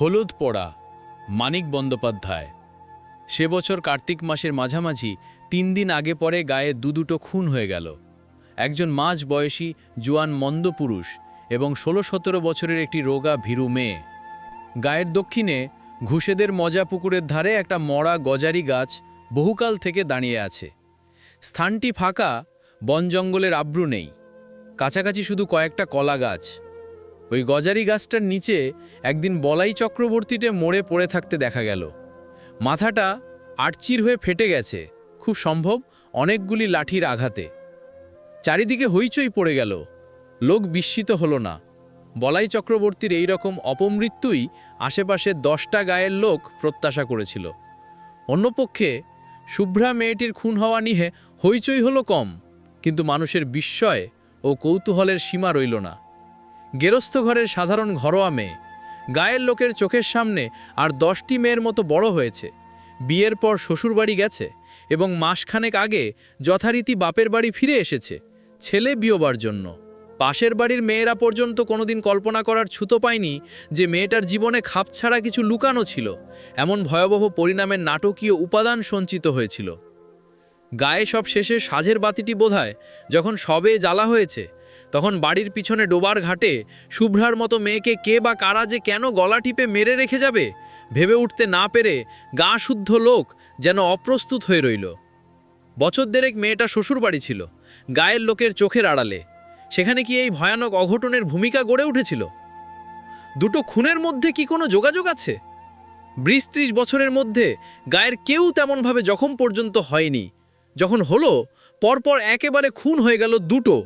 হলুদ পোড়া, মানিক বন্দ্যোপাধ্যায়। সে বছর কার্তিক মাসের মাঝামাঝি তিন দিন আগে পরে গায়ে দু দুটো খুন হয়ে গেল। একজন মাঝ বয়সী জোয়ান মন্দ পুরুষ এবং ষোলো সতেরো বছরের একটি রোগা ভীরু মেয়ে। গায়ের দক্ষিণে ঘুষেদের মজা পুকুরের ধারে একটা মরা গজারি গাছ বহুকাল থেকে দাঁড়িয়ে আছে। স্থানটি ফাঁকা, বন জঙ্গলের আব্রু নেই। কাছাকাছি শুধু কয়েকটা কলা গাছ। ওই গজারি গাছটার নিচে একদিন বলাই চক্রবর্তীতে মোড়ে পড়ে থাকতে দেখা গেল। মাথাটা আটচির হয়ে ফেটে গেছে। খুব সম্ভব অনেকগুলি লাঠির আঘাতে। চারিদিকে হইচই পড়ে গেল। লোক বিস্মিত হলো না। বলাই চক্রবর্তীর এই রকম অপমৃত্যুই আশেপাশে দশটা গায়ের লোক প্রত্যাশা করেছিল। অন্যপক্ষে শুভ্রা মেয়েটির খুন হওয়া নিয়ে হইচই হলো কম, কিন্তু মানুষের বিস্ময় ও কৌতূহলের সীমা রইল না। গেরস্থ ঘরের সাধারণ ঘরোয়া মেয়ে। গায়ের লোকের চোখের সামনে আর দশটি মেয়ের মতো বড় হয়েছে। বিয়ের পর শ্বশুরবাড়ি গেছে এবং মাসখানেক আগে যথারীতি বাপের বাড়ি ফিরে এসেছে, ছেলে বিয়োবার জন্য। পাশের বাড়ির মেয়েরা পর্যন্ত কোনোদিন কল্পনা করার ছুতো পায়নি যে মেয়েটার জীবনে খাপ ছাড়া কিছু লুকানো ছিল, এমন ভয়াবহ পরিণামের নাটকীয় উপাদান সঞ্চিত হয়েছিল। গায়ে সব শেষে সাজের বাতিটি বোধায় যখন সবে জ্বালা হয়েছে তখন বাড়ির পিছনে ডোবার ঘাটে শুভ্রার মতো মেয়েকে কে বা কারা যে কেন গলা টিপে মেরে রেখে যাবে, ভেবে উঠতে না পেরে গা শুদ্ধ লোক যেন অপ্রস্তুত হয়ে রইল। বছর দেড়েক মেয়েটা শ্বশুরবাড়ি ছিল, গায়ের লোকের চোখের আড়ালে। সেখানে কি এই ভয়ানক অঘটনের ভূমিকা গড়ে উঠেছিল? দুটো খুনের মধ্যে কি কোনো যোগাযোগ আছে? বিশ ত্রিশ বছরের মধ্যে গায়ের কেউ তেমনভাবে জখম পর্যন্ত হয়নি। যখন হলো, পরপর একেবারে খুন হয়ে গেল দুটো।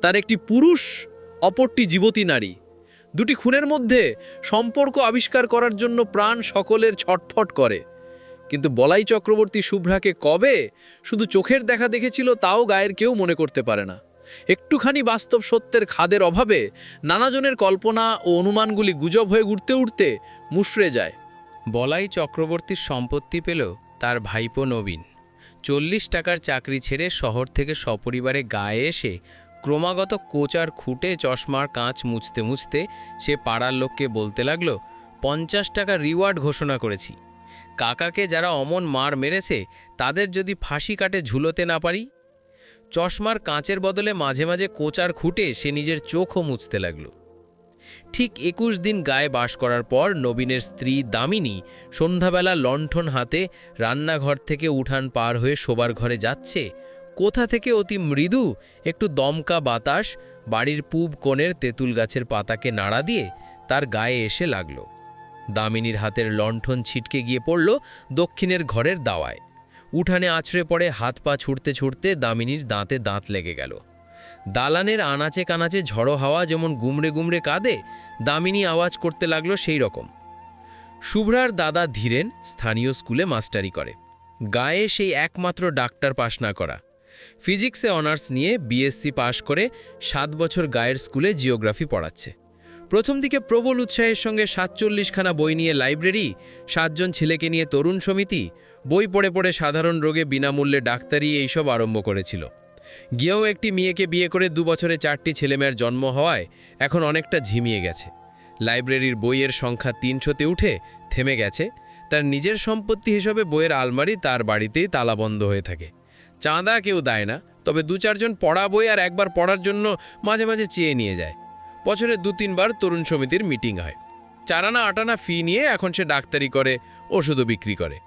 তার একটি পুরুষ, অপরটি যুবতী নারী। দুটি খুনের মধ্যে সম্পর্ক আবিষ্কার করার জন্য প্রাণ সকলের ছটফট করে। কিন্তু বলাই চক্রবর্তী শুভ্রাকে কবে শুধু চোখের দেখা দেখেছিল তাও গায়ের কেউ মনে করতে পারে না। একটুখানি বাস্তব সত্যের খাদের অভাবে নানাজনের কল্পনা ও অনুমানগুলি গুজব হয়ে উঠতে উঠতে মুশড়ে যায়। বলাই চক্রবর্তীর সম্পত্তি পেল তার ভাইপো নবীন। চল্লিশ টাকার চাকরি ছেড়ে শহর থেকে সপরিবারে গায়ে এসে ক্রমাগত কোচার খুঁটে চশমার কাঁচ মুছতে মুছতে সে পাড়ার লোককে বলতে লাগল, পঞ্চাশ টাকা রিওয়ার্ড ঘোষণা করেছি। কাকাকে যারা অমন মার মেরেছে, তাদের যদি ফাঁসি কাটে ঝুলোতে না পারি? চশমার কাঁচের বদলে মাঝে মাঝে কোচার খুঁটে সে নিজের চোখও মুছতে লাগল। ঠিক একুশ দিন গায়ে বাস করার পর নবীনের স্ত্রী দামিনী সন্ধ্যাবেলা লণ্ঠন হাতে রান্নাঘর থেকে উঠান পার হয়ে শোবার ঘরে যাচ্ছে কোথা থেকে অতি মৃদু একটু দমকা বাতাস বাড়ির পূব কোণের তেঁতুল গাছের পাতাকে নাড়া দিয়ে তার গায়ে এসে লাগল। দামিনীর হাতের লণ্ঠন ছিটকে গিয়ে পড়ল দক্ষিণের ঘরের দাওয়ায়। উঠানে আছড়ে পড়ে হাত পা ছুটতে ছুটতে দামিনীর দাঁতে দাঁত লেগে গেল। দালানের আনাচে কানাচে ঝড়ো হাওয়া যেমন গুমড়ে গুমড়ে কাঁদে, দামিনী আওয়াজ করতে লাগল সেই রকম। শুভ্রার দাদা ধীরেন স্থানীয় স্কুলে মাস্টারি করে। গায়ে সেই একমাত্র ডাক্তার পাশ না করা। ফিজিক্সে অনার্স নিয়ে বিএসসি পাশ করে সাত বছর গায়ের স্কুলে জিওগ্রাফি পড়াচ্ছে। প্রথম দিকে প্রবল উৎসাহের সঙ্গে সাতচল্লিশখানা বই নিয়ে লাইব্রেরি, সাতজন ছেলেকে নিয়ে তরুণ সমিতি, বই পড়ে পড়ে সাধারণ রোগে বিনামূল্যে ডাক্তারি এইসব আরম্ভ করেছিল। গিয়েও একটি মেয়েকে বিয়ে করে দু বছরে চারটি ছেলেমেয়ের জন্ম হওয়ায় এখন অনেকটা ঝিমিয়ে গেছে। লাইব্রেরির বইয়ের সংখ্যা তিনশোতে উঠে থেমে গেছে। তার নিজের সম্পত্তি হিসেবে বইয়ের আলমারি তার বাড়িতেই তালাবন্ধ হয়ে থাকে। চাঁদা কেউ দেয় না, তবে দু চারজন পড়া বই আর একবার পড়ার জন্য মাঝে মাঝে চেয়ে নিয়ে যায়। বছরে দু তিনবার তরুণ সমিতির মিটিং হয়। চারানা আটানা ফি নিয়ে এখন সে ডাক্তারি করে, ওষুধও বিক্রি করে।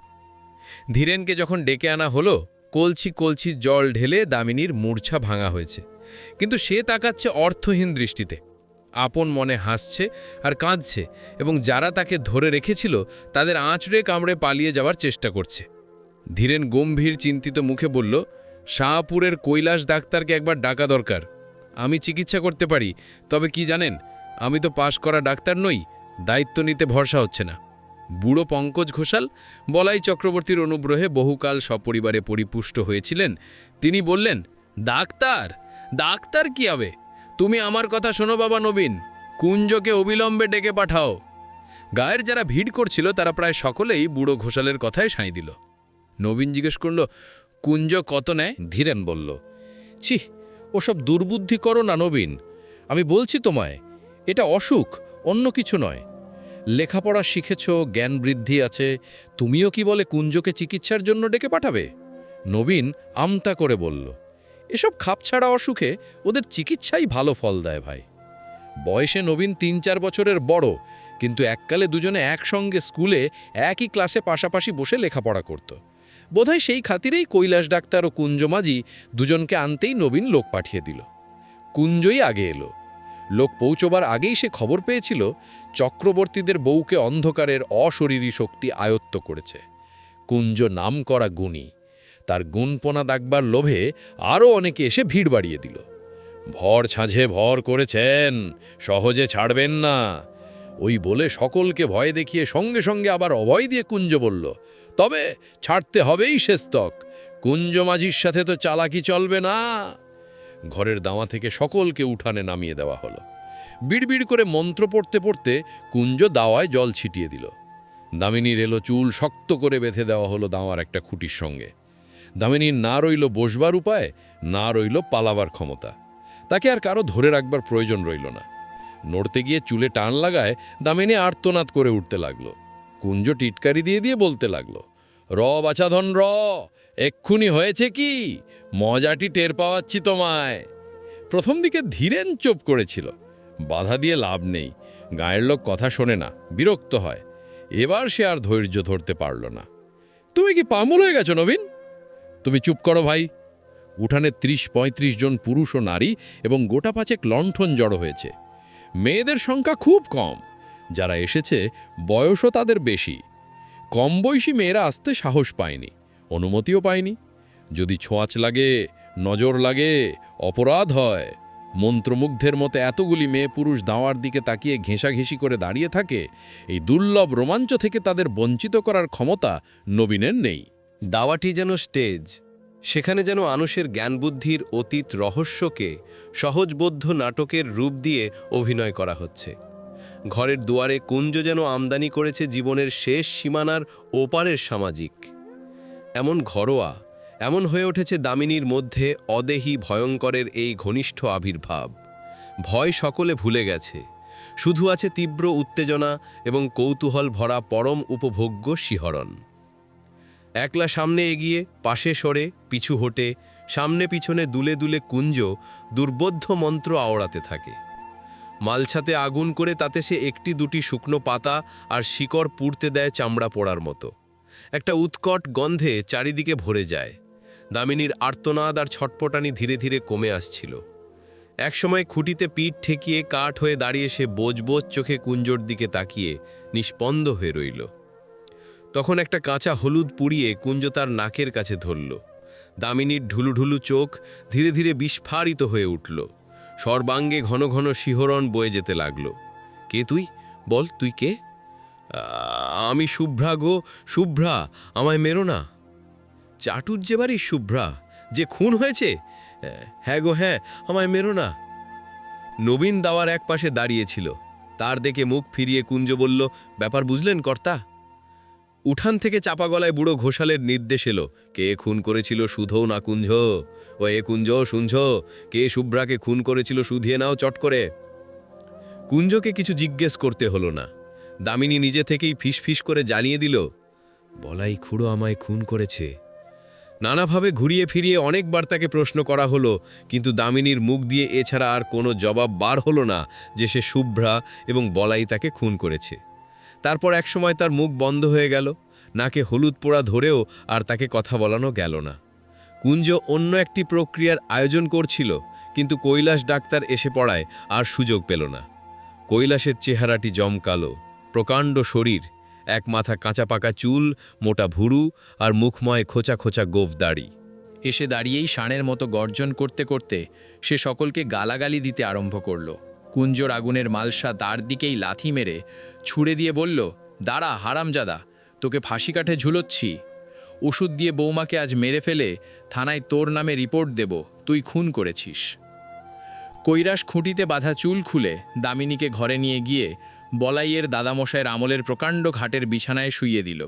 ধীরেনকে যখন ডেকে আনা হলো, কলছি কলছি জল ঢেলে দামিনীর মূর্ছা ভাঙা হয়েছে। কিন্তু সে তাকাচ্ছে অর্থহীন দৃষ্টিতে। আপন মনে হাসছে আর কাঁদছে এবং যারা তাকে ধরে রেখেছিল, তাদের আঁচড়ে কামড়ে পালিয়ে যাওয়ার চেষ্টা করছে। ধীরেন গম্ভীর চিন্তিত মুখে বলল, শাহপুরের কৈলাস ডাক্তারকে একবার ডাকা দরকার। আমি চিকিৎসা করতে পারি, তবে কি জানেন, আমি তো পাশ করা ডাক্তার নই, দায়িত্ব নিতে ভরসা হচ্ছে না। বুড়ো পঙ্কজ ঘোষাল বলাই চক্রবর্তীর অনুগ্রহে বহুকাল সপরিবারে পরিপুষ্ট হয়েছিলেন। তিনি বললেন, ডাক্তার ডাক্তার কি হবে? তুমি আমার কথা শোনো বাবা নবীন, কুঞ্জকে অবিলম্বে ডেকে পাঠাও। গায়ের যারা ভিড় করছিল, তারা প্রায় সকলেই বুড়ো ঘোষালের কথায় সাঁই দিল। নবীন জিজ্ঞেস করল, কুঞ্জ কত নেয়? ধীরেন বলল, ছি, ওসব দুর্বুদ্ধি করো না নবীন। আমি বলছি তোমায়, এটা অসুখ, অন্য কিছু নয়। লেখাপড়া শিখেছ, জ্ঞান বৃদ্ধি আছে, তুমিও কি বলে কুঞ্জকে চিকিৎসার জন্য ডেকে পাঠাবে? নবীন আমতা করে বলল, এসব খাপছাড়া অসুখে ওদের চিকিৎসাই ভালো ফল দেয় ভাই। বয়সে নবীন তিন চার বছরের বড়, কিন্তু এককালে দুজনে একসঙ্গে স্কুলে একই ক্লাসে পাশাপাশি বসে লেখাপড়া করত। বোধহয় সেই খাতিরেই কৈলাস ডাক্তার ও কুঞ্জ মাঝি দুজনকে আনতেই নবীন লোক পাঠিয়ে দিল। কুঞ্জই আগে এলো। লোক পৌঁছবার আগেই সে খবর পেয়েছিল, চক্রবর্তীদের বউকে অন্ধকারের অশরীরী শক্তি আয়ত্ত করেছে। কুঞ্জ নাম করা গুণী। তার গুণপনা দাগবার লোভে আরও অনেকে এসে ভিড় বাড়িয়ে দিল। ভর ছাঁঝে ভর করেছেন, সহজে ছাড়বেন না। ওই বলে সকলকে ভয় দেখিয়ে সঙ্গে সঙ্গে আবার অভয় দিয়ে কুঞ্জ বলল, তবে ছাড়তে হবেই শেস্তক কুঞ্জ মাঝির সাথে তো চালাকি চলবে না। ঘরের দাওয়া থেকে সকলকে উঠানে নামিয়ে দেওয়া হলো। বিড়বিড় করে মন্ত্র পড়তে পড়তে কুঞ্জ দাওয়ায় জল ছিটিয়ে দিল। দামিনীর এলো চুল শক্ত করে বেঁধে দেওয়া হলো দাওয়ার একটা খুঁটির সঙ্গে। দামিনীর না রইল বসবার উপায়, না রইল পালাবার ক্ষমতা। তাকে আর কারও ধরে রাখবার প্রয়োজন রইল না। নড়তে গিয়ে চুলে টান লাগায় দামিনী আর্তনাদ করে উঠতে লাগল। কুঞ্জ টিটকারি দিয়ে দিয়ে বলতে লাগল, র বাছাধন র, এক্ষুনি হয়েছে কি? মজাটি টের পাওয়াচ্ছি তোমায়। প্রথম দিকে ধীরেন চোপ করেছিল, বাধা দিয়ে লাভ নেই, গায়ের লোক কথা শোনে না, বিরক্ত হয়, এবার সে আর ধৈর্য ধরতে পারল না। তুমি কি পামুল হয়ে গেছো নবীন? তুমি চুপ করো ভাই, উঠানে ত্রিশ পঁয়ত্রিশ জন পুরুষ ও নারী এবং গোটা পাঁচেক লণ্ঠন জড়ো হয়েছে। মেয়েদের সংখ্যা খুব কম। যারা এসেছে, বয়সও তাদের বেশি। কম বয়সী মেয়েরা আসতে সাহস পায়নি, অনুমতিও পায়নি। যদি ছোঁয়াচ লাগে, নজর লাগে, অপরাধ হয়, মন্ত্রমুগ্ধের মতো এতগুলি মেয়ে পুরুষ দাওয়ার দিকে তাকিয়ে ঘেঁষাঘেঁষি করে দাঁড়িয়ে থাকে, এই দুর্লভ রোমাঞ্চ থেকে তাদের বঞ্চিত করার ক্ষমতা নবীনের নেই। দাওয়াটি যেন স্টেজ। সেখানে যেন মানুষের জ্ঞানবুদ্ধির অতীত রহস্যকে সহজবোধ্য নাটকের রূপ দিয়ে অভিনয় করা হচ্ছে। ঘরের দুয়ারে কুঞ্জ যেন আমদানি করেছে জীবনের শেষ সীমানার ওপারের সামাজিক। এমন ঘরোয়া, এমন হয়ে উঠেছে দামিনীর মধ্যে অদেহি ভয়ঙ্করের এই ঘনিষ্ঠ আবির্ভাব। ভয় সকলে ভুলে গেছে। শুধু আছে তীব্র উত্তেজনা এবং কৌতূহল ভরা পরম উপভোগ্য শিহরণ। একলা সামনে এগিয়ে, পাশে সরে, পিছু হটে, সামনে পিছনে দুলে দুলে কুঞ্জ, দুর্বোধ্য মন্ত্র আওড়াতে থাকে। মালছাতে আগুন করে তাতে সে একটি দুটি শুকনো পাতা আর শিকড় পুড়তে দেয় চামড়া পোড়ার মতো। একটা উৎকট গন্ধে চারিদিকে ভরে যায়। দামিনীর আর্তনাদ আর ছটপটানি ধীরে ধীরে কমে আসছিল। একসময় খুঁটিতে পিঠ ঠেকিয়ে কাঠ হয়ে দাঁড়িয়ে সে বোজ বোজ চোখে কুঞ্জর দিকে তাকিয়ে নিষ্পন্দ হয়ে রইল। তখন একটা কাঁচা হলুদ পুড়িয়ে কুঞ্জ তার নাকের কাছে ধরল। দামিনীর ঢুলুঢুলু চোখ ধীরে ধীরে বিস্ফারিত হয়ে উঠল। সর্বাঙ্গে ঘন ঘন শিহরণ বয়ে যেতে লাগল। কে তুই? বল, তুই কে? আমি শুভ্রা গো, শুভ্রা, আমায় মেরো না। চাটুর যে বাড়ির শুভ্রা, যে খুন হয়েছে? হ্যাঁ গো হ্যাঁ আমায় মেরো না। নবীন দাওয়ার এক পাশে দাঁড়িয়েছিল তার দেখে মুখ ফিরিয়ে কুঞ্জ বলল, ব্যাপার বুঝলেন কর্তা? উঠান থেকে চাপা গলায় বুড়ো ঘোষালের নির্দেশ এলো। কে খুন করেছিল সুধৌ না কুঞ্জ? ও এ কুঞ্জ শুনছ? কে শুভ্রাকে খুন করেছিল শুধিয়ে নাও চট করে। কুঞ্জকে কিছু জিজ্ঞেস করতে হলো না। দামিনী নিজে থেকেই ফিসফিস করে জানিয়ে দিল, বলাই খুড়ো আমায় খুন করেছে। নানাভাবে ঘুরিয়ে ফিরিয়ে অনেকবার তাকে প্রশ্ন করা হলো, কিন্তু দামিনীর মুখ দিয়ে এছাড়া আর কোনো জবাব বার হলো না যে সে শুভ্রা এবং বলাই তাকে খুন করেছে। তারপর একসময় তার মুখ বন্ধ হয়ে গেল, নাকে হলুদ পোড়া ধরেও আর তাকে কথা বলানো গেল না। কুঞ্জ অন্য একটি প্রক্রিয়ার আয়োজন করছিল, কিন্তু কৈলাস ডাক্তার এসে পড়ায় আর সুযোগ পেল না। কৈলাসের চেহারাটি জমকালো, প্রকাণ্ড শরীর, এক মাথা কাঁচা পাকা চুল, মোটা ভুরু আর মুখময় খোঁচা খোঁচা গোফ দাড়ি। এসে দাঁড়িয়েই ষাঁড়ের মতো গর্জন করতে করতে সে সকলকে গালাগালি দিতে আরম্ভ করল। কুঞ্জর আগুনের মালসা তার দিকেই লাথি মেরে ছুঁড়ে দিয়ে বলল, দাঁড়া, হারামজাদা, তোকে ফাঁসি কাঠে ঝুলোচ্ছি। ওষুধ দিয়ে বৌমাকে আজ মেরে ফেলে থানায় তোর নামে রিপোর্ট দেব, তুই খুন করেছিস। কৈরাস খুঁটিতে বাঁধা চুল খুলে দামিনীকে ঘরে নিয়ে গিয়ে বলাইয়ের দাদামশায়ের আমলের প্রকাণ্ড ঘাটের বিছানায় শুইয়ে দিল।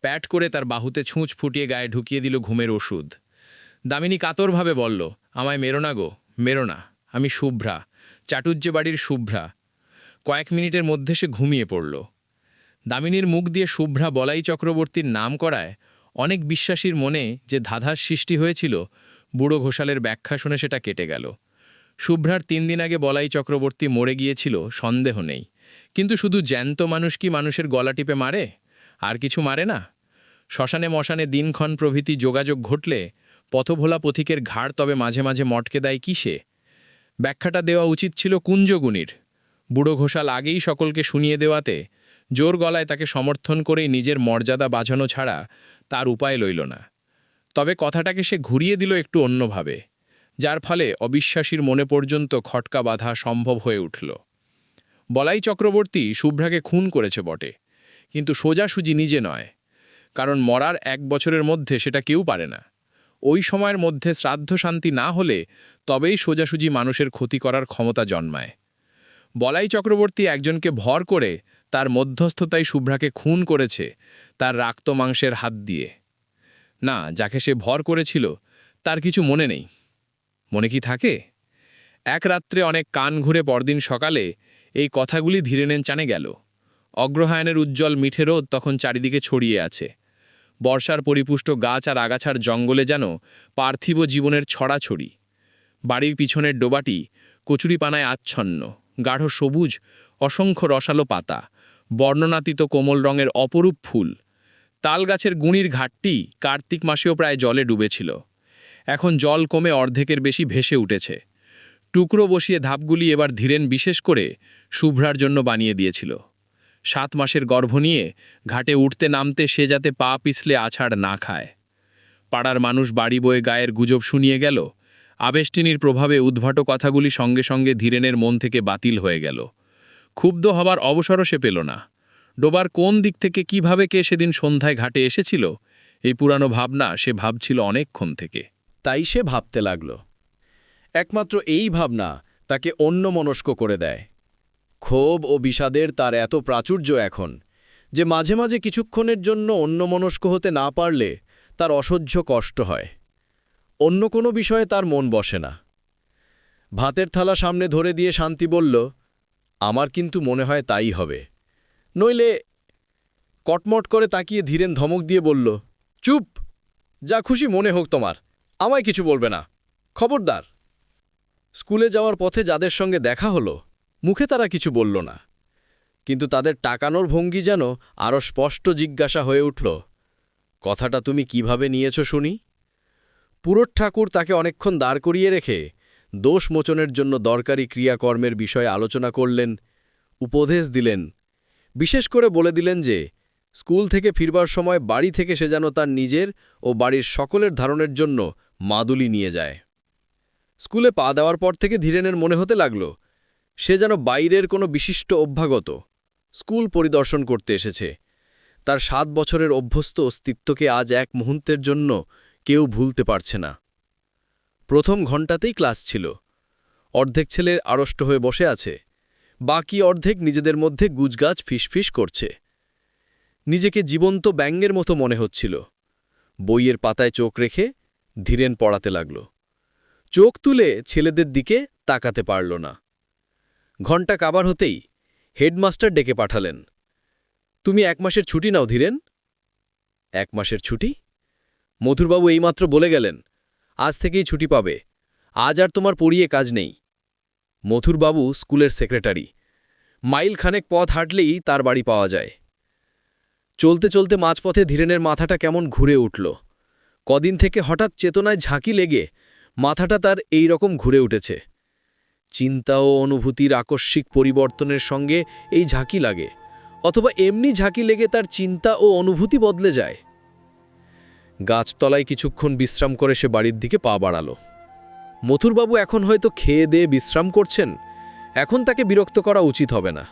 প্যাট করে তার বাহুতে ছুঁচ ফুটিয়ে গায়ে ঢুকিয়ে দিল ঘুমের ওষুধ। দামিনী কাতরভাবে বলল, আমায় মেরো না গো, মেরো না, আমি শুভ্রা। চাটুর্য বাড়ির শুভ্রা। কয়েক মিনিটের মধ্যে সে ঘুমিয়ে পড়ল। দামিনীর মুখ দিয়ে শুভ্রা বলাই চক্রবর্তীর নাম করায় অনেক বিশ্বাসীর মনে যে ধাঁধার সৃষ্টি হয়েছিল, বুড়ো ঘোষালের ব্যাখ্যা শুনে সেটা কেটে গেল। শুভ্রার তিন দিন আগে বলাই চক্রবর্তী মরে গিয়েছিল, সন্দেহ নেই। কিন্তু শুধু জ্যান্ত মানুষ কি মানুষের গলা টিপে মারে? আর কিছু মারে না? শ্মশানে মশানে দিনক্ষণ প্রভৃতি যোগাযোগ ঘটলে পথভোলা পথিকের ঘাড় তবে মাঝে মাঝে মটকে দেয় কিসে? ব্যাখ্যাটা দেওয়া উচিত ছিল কুঞ্জগুনির বুড়ো ঘোষাল আগেই সকলকে শুনিয়ে দেওয়াতে জোর গলায় তাকে সমর্থন করেই নিজের মর্যাদা বাঁচানো ছাড়া তার উপায় লইল না। তবে কথাটাকে সে ঘুরিয়ে দিল একটু অন্যভাবে, যার ফলে অবিশ্বাসীর মনে পর্যন্ত খটকা বাঁধা সম্ভব হয়ে উঠল। বলাই চক্রবর্তী শুভ্রাকে খুন করেছে বটে, কিন্তু সোজাসুজি নিজে নয়, কারণ মরার এক বছরের মধ্যে সেটা কেউ পারে না। ওই সময়ের মধ্যে শ্রাদ্ধ শান্তি না হলে তবেই সোজাসুজি মানুষের ক্ষতি করার ক্ষমতা জন্মায়। বলাই চক্রবর্তী একজনকে ভর করে তার মধ্যস্থতায় শুভ্রাকে খুন করেছে তার রাক্ত মাংসের হাত দিয়ে। না, যাকে সে ভর করেছিল, তার কিছু মনে নেই। মনে কি থাকে? এক রাত্রে অনেক কান ঘুরে পরদিন সকালে এই কথাগুলি ধীরে নেন চানে গেল। অগ্রহায়ণের উজ্জ্বল মিঠে রোদ তখন চারিদিকে ছড়িয়ে আছে। বর্ষার পরিপুষ্ট গাছ আর আগাছার জঙ্গলে যেন পার্থিব জীবনের ছড়াছড়ি। বাড়ির পিছনের ডোবাটি কচুরিপানায় আচ্ছন্ন। গাঢ় সবুজ, অসংখ্য রসালো পাতা, বর্ণনাতীত কোমল রঙের অপরূপ ফুল। তালগাছের গুঁড়ির ঘাটটি কার্তিক মাসেও প্রায় জলে ডুবেছিল। এখন জল কমে অর্ধেকের বেশি ভেসে উঠেছে। টুকরো বসিয়ে ধাপগুলি এবার ধীরেন বিশেষ করে শুভ্রার জন্য বানিয়ে দিয়েছিল। সাত মাসের গর্ভ নিয়ে ঘাটে উঠতে নামতে সে যাতে পা পিছলে আছাড় না খায়। পাড়ার মানুষ বাড়ি বয়ে গায়ের গুজব শুনিয়ে গেল। আবেষ্টিনীর প্রভাবে উদ্ভাট কথাগুলি সঙ্গে সঙ্গে ধীরেনের মন থেকে বাতিল হয়ে গেল। ক্ষুব্ধ হবার অবসরও সে পেল না। ডোবার কোন দিক থেকে কীভাবে কে সেদিন সন্ধ্যায় ঘাটে এসেছিল, এই পুরানো ভাবনা সে ভাবছিল অনেকক্ষণ থেকে। তাই সে ভাবতে লাগল। একমাত্র এই ভাবনা তাকে অন্যমনস্ক করে দেয়। ক্ষোভ ও বিষাদের তার এত প্রাচুর্য এখন, যে মাঝে মাঝে কিছুক্ষণের জন্য অন্যমনস্ক হতে না পারলে তার অসহ্য কষ্ট হয়। অন্য কোনো বিষয়ে তার মন বসে না। ভাতের থালা সামনে ধরে দিয়ে শান্তি বলল, আমার কিন্তু মনে হয় তাই হবে। নইলে কটমট করে তাকিয়ে ধীরেন ধমক দিয়ে বলল, চুপ! যা খুশি মনে হোক তোমার, আমায় কিছু বলবে না। খবরদার। স্কুলে যাওয়ার পথে যাদের সঙ্গে দেখা হলো মুখে তারা কিছু বলল না। কিন্তু তাদের টাকানোর ভঙ্গি যেন আরও স্পষ্ট জিজ্ঞাসা হয়ে উঠল, কথাটা তুমি কীভাবে নিয়েছ শুনি? পুরোট ঠাকুর তাকে অনেকক্ষণ দাঁড় করিয়ে রেখে দোষ মোচনের জন্য দরকারি ক্রিয়াকর্মের বিষয়ে আলোচনা করলেন, উপদেশ দিলেন, বিশেষ করে বলে দিলেন যে, স্কুল থেকে ফিরবার সময় বাড়ি থেকে সে যেন তার নিজের ও বাড়ির সকলের ধারণের জন্য মাদুলি নিয়ে যায়। স্কুলে পা দেওয়ার পর থেকে ধীরেনের মনে হতে লাগল সে যেন বাইরের কোনো বিশিষ্ট অভ্যাগত স্কুল পরিদর্শন করতে এসেছে। তার সাত বছরের অভ্যস্ত অস্তিত্বকে আজ এক মুহূর্তের জন্য কেউ ভুলতে পারছে না। প্রথম ঘণ্টাতেই ক্লাস ছিল। অর্ধেক ছেলে আড়ষ্ট হয়ে বসে আছে। বাকি অর্ধেক নিজেদের মধ্যে গুজগাছ ফিসফিস করছে। নিজেকে জীবন্ত ব্যঙ্গের মতো মনে হচ্ছিল। বইয়ের পাতায় চোখ রেখে ধীরেন পড়াতে লাগল। চোখ তুলে ছেলেদের দিকে তাকাতে পারল না। ঘণ্টা কাবার হতেই হেডমাস্টার ডেকে পাঠালেন। তুমি এক মাসের ছুটি নাও ধীরেন। এক মাসের ছুটি? মধুরবাবু এইমাত্র বলে গেলেন, আজ থেকেই ছুটি পাবে। আজ আর তোমার পড়িয়ে কাজ নেই। মথুরবাবু স্কুলের সেক্রেটারি, মাইল খানেক পথ হাঁটলেই তার বাড়ি পাওয়া যায়। চলতে চলতে মাঝপথে ধীরেনের মাথাটা কেমন ঘুরে উঠল। কদিন থেকে হঠাৎ চেতনায় ঝাঁকি লেগে মাথাটা তার এই রকম ঘুরে উঠেছে। চিন্তা ও অনুভূতির আকস্মিক পরিবর্তনের সঙ্গে এই ঝাঁকি লাগে, অথবা এমনি ঝাঁকি লেগে তার চিন্তা ও অনুভূতি বদলে যায়। গাছতলায় কিছুক্ষণ বিশ্রাম করে সে বাড়ির দিকে পা বাড়ালো। মথুরবাবু এখন হয়তো খেয়ে দিয়ে বিশ্রাম করছেন, এখন তাকে বিরক্ত করা উচিত হবে না।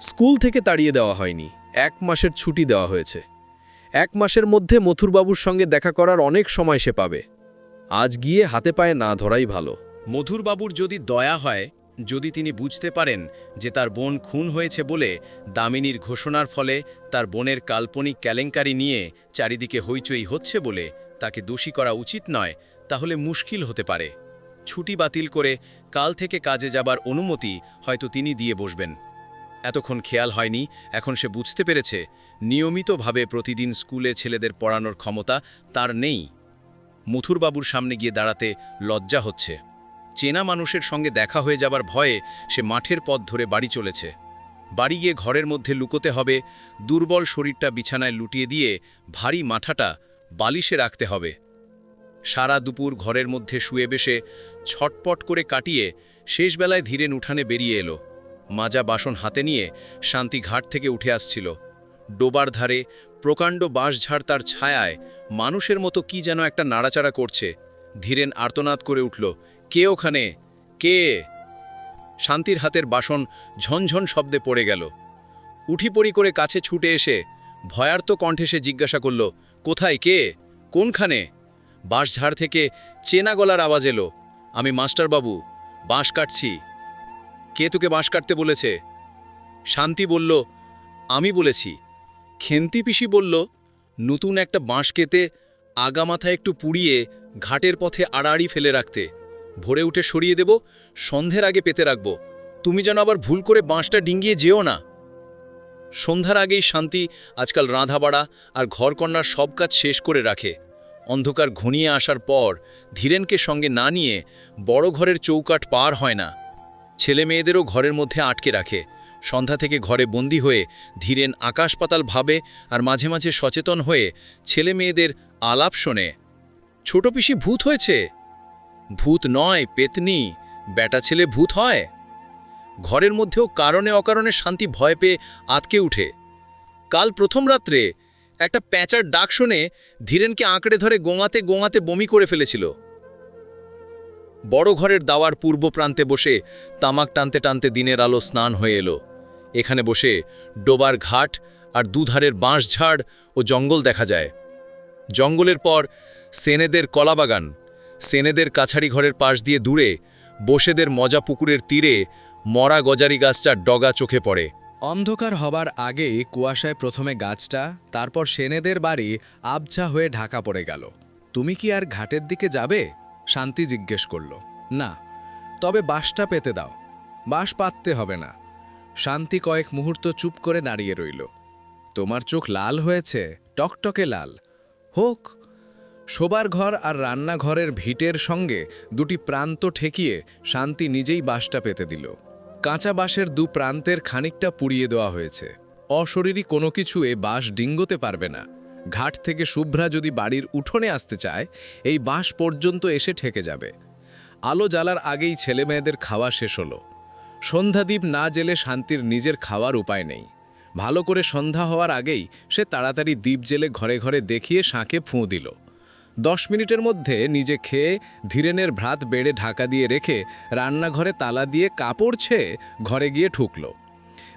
স্কুল থেকে তাড়িয়ে দেওয়া হয়নি, এক মাসের ছুটি দেওয়া হয়েছে। এক মাসের মধ্যে মথুরবাবুর সঙ্গে দেখা করার অনেক সময় সে পাবে। আজ গিয়ে হাতে পায়ে না ধরাই ভালো। মধুরবাবুর যদি দয়া হয়, যদি তিনি বুঝতে পারেন যে তার বোন খুন হয়েছে বলে দামিনীর ঘোষণার ফলে তার বোনের কাল্পনিক কেলেঙ্কারি নিয়ে চারিদিকে হইচই হচ্ছে বলে তাকে দোষী করা উচিত নয়, তাহলে মুশকিল হতে পারে। ছুটি বাতিল করে কাল থেকে কাজে যাবার অনুমতি হয়তো তিনি দিয়ে বসবেন। এতক্ষণ খেয়াল হয়নি, এখন সে বুঝতে পেরেছে, নিয়মিতভাবে প্রতিদিন স্কুলে ছেলেদের পড়ানোর ক্ষমতা তার নেই। মুথুরবাবুর সামনে গিয়ে দাঁড়াতে লজ্জা হচ্ছে। চেনা মানুষের সঙ্গে দেখা হয়ে যাবার ভয়ে সে মাঠের পথ ধরে বাড়ি চলেছে। বাড়ি গিয়ে ঘরের মধ্যে লুকোতে হবে, দুর্বল শরীরটা বিছানায় লুটিয়ে দিয়ে ভারী মাথাটা বালিশে রাখতে হবে। সারা দুপুর ঘরের মধ্যে শুয়ে বেশে ছটপট করে কাটিয়ে শেষবেলায় ধীরেন উঠানে বেরিয়ে এলো। মাজা বাসন হাতে নিয়ে শান্তি ঘাট থেকে উঠে আসছিল। ডোবার ধারে প্রকাণ্ড বাঁশঝাড় তার ছায়ায় মানুষের মতো কি যেন একটা নাড়াচাড়া করছে। ধীরেন আর্তনাদ করে উঠল কে ওখানে? কে? শান্তির হাতের বাসন ঝনঝন শব্দে পড়ে গেল। উঠিপড়ি করে কাছে ছুটে এসে ভয়ার্ত কণ্ঠে সে জিজ্ঞাসা করল, কোথায়? কে? কোনখানে? বাঁশঝাড় থেকে চেনা গলার আওয়াজ এলো, আমি মাস্টারবাবু, বাঁশ কাটছি। কে তোকে বাঁশ কাটতে বলেছে? শান্তি বলল, আমি বলেছি। খেন্তি পিসি বলল, নতুন একটা বাঁশ কেতে আগা মাথায় একটু পুড়িয়ে ঘাটের পথে আড়াআড়ি ফেলে রাখতে। ভোরে উঠে সরিয়ে দেব, সন্ধ্যের আগে পেতে রাখব। তুমি যেন আবার ভুল করে বাঁশটা ডিঙ্গিয়ে যেও না। সন্ধ্যার আগেই শান্তি আজকাল রাঁধাবাড়া আর ঘরকন্যার সব কাজ শেষ করে রাখে। অন্ধকার ঘনিয়ে আসার পর ধীরেনকে সঙ্গে না নিয়ে বড় ঘরের চৌকাট পার হয় না। ছেলে মেয়েদেরও ঘরের মধ্যে আটকে রাখে। সন্ধ্যা থেকে ঘরে বন্দি হয়ে ধীরেন আকাশ পাতাল ভাবে আর মাঝে মাঝে সচেতন হয়ে ছেলে মেয়েদের আলাপ শোনে। ছোট পিসি ভূত হয়েছে? ভূত নয়, পেতনি। বেটা ছেলে ভূত হয়। ঘরের মধ্যেও কারণে অকারণে শান্তি ভয় পেয়ে আতকে উঠে। কাল প্রথম রাত্রে একটা প্যাঁচার ডাক শুনে ধীরেনকে আঁকড়ে ধরে গোঙাতে গোঙাতে বমি করে ফেলেছিল। বড় ঘরের দাওয়ার পূর্ব প্রান্তে বসে তামাক টানতে টানতে দিনের আলো স্নান হয়ে এলো। এখানে বসে ডোবার ঘাট আর দুধারের বাঁশঝাড় ও জঙ্গল দেখা যায়। জঙ্গলের পর সেনেদের কলাবাগান। সেনেদের কাছারি ঘরের পাশ দিয়ে দূরে, বসেদের মজা পুকুরের তীরে মরা গজারি গাছটার ডগা চোখে পড়ে। অন্ধকার হবার আগেই কুয়াশায় প্রথমে গাছটা, তারপর সেনেদের বাড়ি আবছা হয়ে ঢাকা পড়ে গেল। তুমি কি আর ঘাটের দিকে যাবে? শান্তি জিজ্ঞেস করল। না, তবে বাঁশটা পেতে দাও। বাঁশ পাততে হবে না। শান্তি কয়েক মুহূর্ত চুপ করে দাঁড়িয়ে রইল। তোমার চোখ লাল হয়েছে, টকটকে লাল। হোক শোবার ঘর আর রান্নাঘরের ভিটের সঙ্গে দুটি প্রান্ত ঠেকিয়ে শান্তি নিজেই বাসটা পেতে দিল। কাঁচা বাঁশের দু প্রান্তের খানিকটা পুড়িয়ে দেওয়া হয়েছে। অশরীরী কোনো কিছু এ বাঁশ ডিঙ্গতে পারবে না। ঘাট থেকে শুভ্রা যদি বাড়ির উঠোনে আসতে চায়, এই বাঁশ পর্যন্ত এসে ঠেকে যাবে। আলো জ্বালার আগেই ছেলেমেয়েদের খাওয়া শেষ হলো। সন্ধ্যাদীপ না জেলে শান্তির নিজের খাওয়ার উপায় নেই। ভালো করে সন্ধ্যা হওয়ার আগেই সে তাড়াতাড়ি দ্বীপ জেলে ঘরে ঘরে দেখিয়ে শাঁকে ফুঁ দিল। দশ মিনিটের মধ্যে নিজে খেয়ে ধীরেনের ভ্রাত বেড়ে ঢাকা দিয়ে রেখে রান্নাঘরে তালা দিয়ে কাপড় ছেয়ে ঘরে গিয়ে ঠুকল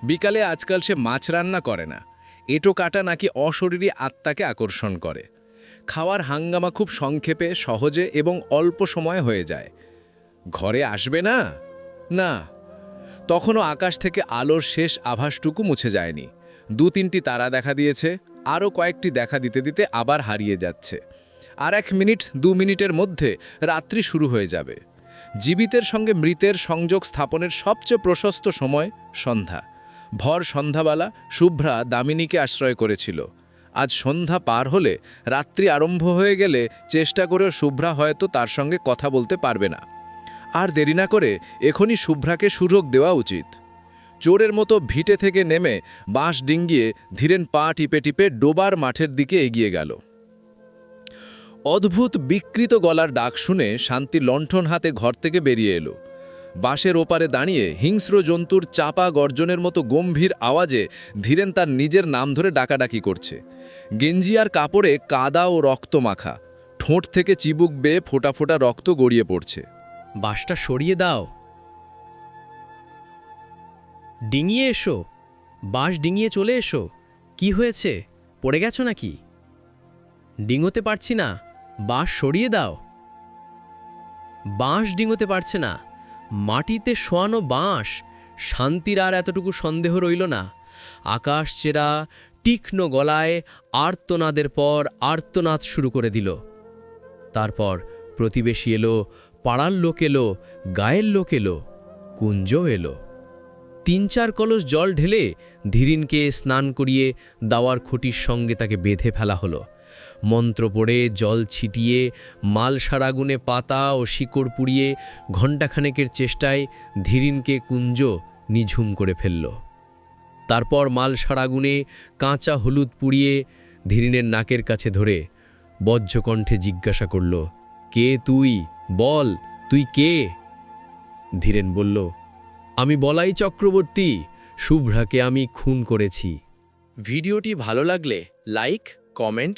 বিকালে আজকাল সে মাছ রান্না করে না। এটো কাটা নাকি অশরীরী আত্মাকে আকর্ষণ করে। খাওয়ার হাঙ্গামা খুব সংক্ষেপে, সহজে এবং অল্প সময় হয়ে যায়। ঘরে আসবে না? না। তখনও আকাশ থেকে আলোর শেষ আভাসটুকু মুছে যায়নি। দু তিনটি তারা দেখা দিয়েছে, আরও কয়েকটি দেখা দিতে দিতে আবার হারিয়ে যাচ্ছে। আর এক মিনিট, দু মিনিটের মধ্যে রাত্রি শুরু হয়ে যাবে। জীবিতের সঙ্গে মৃতের সংযোগ স্থাপনের সবচেয়ে প্রশস্ত সময় সন্ধ্যা। ভর সন্ধ্যাবেলা শুভ্রা দামিনীকে আশ্রয় করেছিল। আজ সন্ধ্যা পার হলে রাত্রি আরম্ভ হয়ে গেলে চেষ্টা করেও শুভ্রা হয়তো তার সঙ্গে কথা বলতে পারবে না। আর দেরি না করে এখনই শুভ্রাকে সুযোগ দেওয়া উচিত। চোরের মতো ভিটে থেকে নেমে বাঁশ ডিঙ্গিয়ে ধীরেন পা টিপে টিপে ডোবার মাঠের দিকে এগিয়ে গেল। অদ্ভুত বিকৃত গলার ডাক শুনে শান্তি লণ্ঠন হাতে ঘর থেকে বেরিয়ে এলো। বাঁশের ওপারে দাঁড়িয়ে হিংস্র জন্তুর চাপা গর্জনের মতো গম্ভীর আওয়াজে ধীরেন তার নিজের নাম ধরে ডাকাডাকি করছে। গেঞ্জি আর কাপড়ে কাদা ও রক্ত মাখা। ঠোঁট থেকে চিবুক বেয়ে ফোটা ফোটা রক্ত গড়িয়ে পড়ছে। বাঁশটা সরিয়ে দাও। ডিঙিয়ে এসো। বাঁশ ডিঙিয়ে চলে এসো। কি হয়েছে? পড়ে গেছো নাকি? ডিঙোতে পারছি না। বাঁশ সরিয়ে দাও। বাঁশ ডিঙোতে পারছে না। মাটিতে শোয়ানো বাঁশ। শান্তির আর এতটুকু সন্দেহ রইল না। আকাশ চেরা তীক্ষ্ণ গলায় আর্তনাদের পর আর্তনাদ শুরু করে দিল। তারপর প্রতিবেশী এলো, পাড়ার লোক এলো, গায়ের লোক এলো কুঞ্জ এলো। তিন চার কলস জল ঢেলে ধীরিনকে স্নান করিয়ে দাওয়ার খুঁটির সঙ্গে তাকে বেঁধে ফেলা হলো। মন্ত্র পড়ে, জল ছিটিয়ে মাল সারাগুনে পাতা ও শিকড় পুড়িয়ে ঘণ্টাখানেকের চেষ্টায় ধীরিনকে কুঞ্জ নিঝুম করে ফেলল। তারপর মাল সারাগুনে কাঁচা হলুদ পুড়িয়ে ধীরিনের নাকের কাছে ধরে বজ্রকণ্ঠে জিজ্ঞাসা করল, কে তুই? বল, তুই কে? ধীরেন বলল, আমি বলাই চক্রবর্তী, শুভ্রাকে আমি খুন করেছি। ভিডিওটি ভালো লাগলে লাইক, কমেন্ট